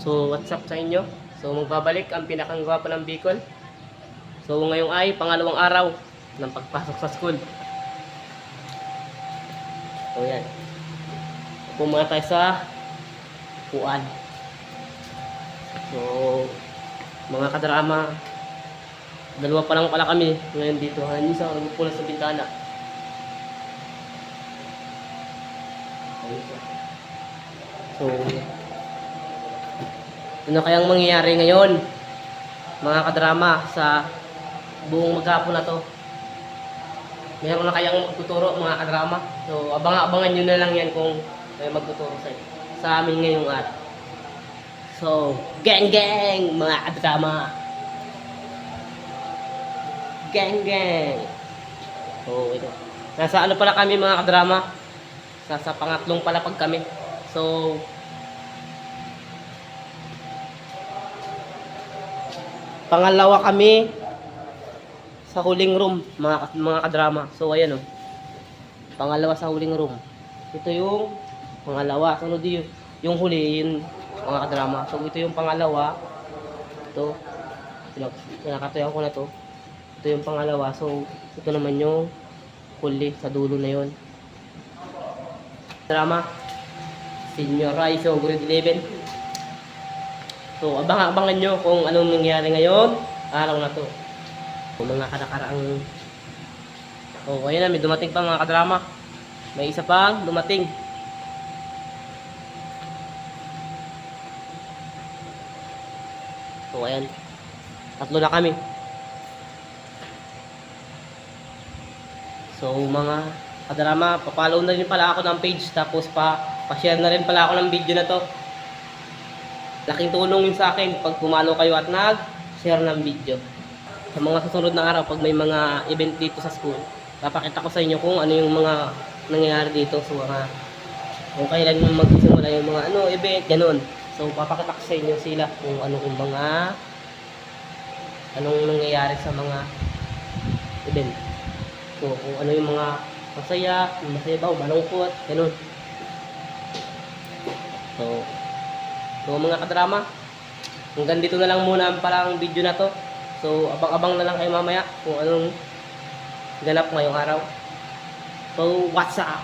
So, what's up sa inyo? So, magbabalik ang pinakang gwapo ng Bicol. So, ngayong ay pangalawang araw ng pagpasok sa school. So, yan. Upo muna tayo sa puan. So, mga kadrama, dalawa pa lang pala kami ngayon dito. Ang isa nagpupo na sa bintana. So, ano kayang mangyayari ngayon, mga kadrama, sa buong maghapon na to? Meron na kayang magtuturo, mga kadrama? So, abang-abangan nyo na lang yan kung may magtuturo sa, sa amin ngayong araw. So, gang gang, mga kadrama! Gang gang! So, ito. Nasa ano pala kami, mga kadrama? Nasa pangatlong palapag kami. So, pangalawa kami sa huling room, mga, mga kadrama. So, ayan o. Pangalawa sa huling room. Ito yung pangalawa. Sunod yung, yung huli, yun, mga kadrama. So, ito yung pangalawa. Ito. Pinakatayan ko na to. Ito yung pangalawa. So, ito naman yung huli sa dulo na yun. Drama. Senior High, so grade 11. So, abang-abangan nyo kung anong nangyari ngayon. Araw na to. So, mga kadakaraang... Oh, ayun na, may dumating pa mga kadrama. May isa pang dumating. So, ayan. Tatlo na kami. So, mga kadrama, papalaw na rin pala ako ng page. Tapos, pa, pa-share na rin pala ako ng video na to. Laking tulong yun sa akin pag pumalo kayo at nag-share ng video. Sa mga susunod na araw, pag may mga event dito sa school, papakita ko sa inyo kung ano yung mga nangyayari dito sa mga kung kailan yung magsisimula yung mga ano, event, ganun. So, papakita ko sa inyo sila kung ano yung mga anong nangyayari sa mga event. So, kung ano yung mga masaya, masaya ba, o malungkot, ganun. So, so mga kadrama, hanggang dito na lang muna ang parang video na to. So, abang-abang na lang kayo mamaya kung anong ganap ngayong araw. So, what's up?